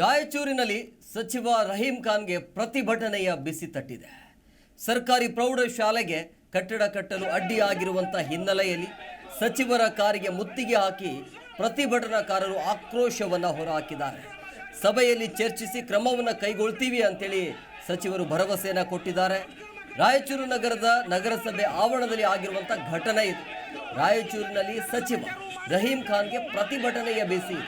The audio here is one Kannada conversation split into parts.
ರಾಯಚೂರಿನಲ್ಲಿ ಸಚಿವ ರಹೀಂ ಖಾನ್ಗೆ ಪ್ರತಿಭಟನೆಯ ಬಿಸಿ ತಟ್ಟಿದೆ. ಸರ್ಕಾರಿ ಪ್ರೌಢಶಾಲೆಗೆ ಕಟ್ಟಡ ಕಟ್ಟಲು ಅಡ್ಡಿಯಾಗಿರುವಂಥ ಹಿನ್ನೆಲೆಯಲ್ಲಿ ಸಚಿವರ ಕಾರಿಗೆ ಮುತ್ತಿಗೆ ಹಾಕಿ ಪ್ರತಿಭಟನಾಕಾರರು ಆಕ್ರೋಶವನ್ನು ಹೊರಹಾಕಿದ್ದಾರೆ. ಸಭೆಯಲ್ಲಿ ಚರ್ಚಿಸಿ ಕ್ರಮವನ್ನು ಕೈಗೊಳ್ತೀವಿ ಅಂತೇಳಿ ಸಚಿವರು ಭರವಸೆಯನ್ನು ಕೊಟ್ಟಿದ್ದಾರೆ. ರಾಯಚೂರು ನಗರದ ನಗರಸಭೆ ಆವರಣದಲ್ಲಿ ಆಗಿರುವಂಥ ಘಟನೆ ಇದು. ರಾಯಚೂರಿನಲ್ಲಿ ಸಚಿವ ರಹೀಂ ಖಾನ್ಗೆ ಪ್ರತಿಭಟನೆಯ ಬೇಸಿ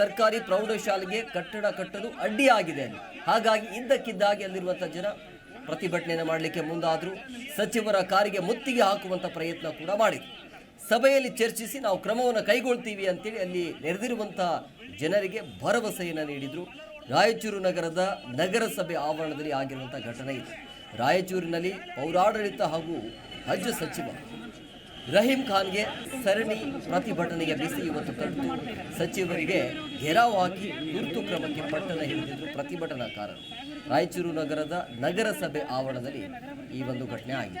ಸರ್ಕಾರಿ ಪ್ರೌಢಶಾಲೆಗೆ ಕಟ್ಟಡ ಕಟ್ಟಲು ಅಡ್ಡಿಯಾಗಿದೆ. ಹಾಗಾಗಿ ಇದ್ದಕ್ಕಿದ್ದಾಗಿ ಅಲ್ಲಿರುವಂಥ ಜನ ಪ್ರತಿಭಟನೆಯನ್ನು ಮಾಡಲಿಕ್ಕೆ ಮುಂದಾದರೂ ಸಚಿವರ ಕಾರಿಗೆ ಮುತ್ತಿಗೆ ಹಾಕುವಂಥ ಪ್ರಯತ್ನ ಕೂಡ ಮಾಡಿದೆ ಸಭೆಯಲ್ಲಿ ಚರ್ಚಿಸಿ ನಾವು ಕ್ರಮವನ್ನು ಕೈಗೊಳ್ತೀವಿ ಅಂತೇಳಿ ಅಲ್ಲಿ ನೆರೆದಿರುವಂಥ ಜನರಿಗೆ ಭರವಸೆಯನ್ನು ನೀಡಿದರು. ರಾಯಚೂರು ನಗರದ ನಗರಸಭೆ ಆವರಣದಲ್ಲಿ ಆಗಿರುವಂಥ ಘಟನೆ ಇದೆ. ರಾಯಚೂರಿನಲ್ಲಿ ಪೌರಾಡಳಿತ ಹಾಗೂ ಹಜ್ ಸಚಿವ ರಹೀಂ ಖಾನ್ಗೆ ಸರಣಿ ಪ್ರತಿಭಟನೆಯ ಬಿಸಿ ಇವತ್ತು ತಟ್ಟು ಸಚಿವರಿಗೆ ಘೆರಾವ್ ಹಾಕಿ ತುರ್ತು ಕ್ರಮಕ್ಕೆ ಪಟ್ಟಣ ಹಿಡಿದಿದ್ದು ಪ್ರತಿಭಟನಾಕಾರರು. ರಾಯಚೂರು ನಗರದ ನಗರಸಭೆ ಆವರಣದಲ್ಲಿ ಈ ಒಂದು ಘಟನೆ ಆಗಿದೆ.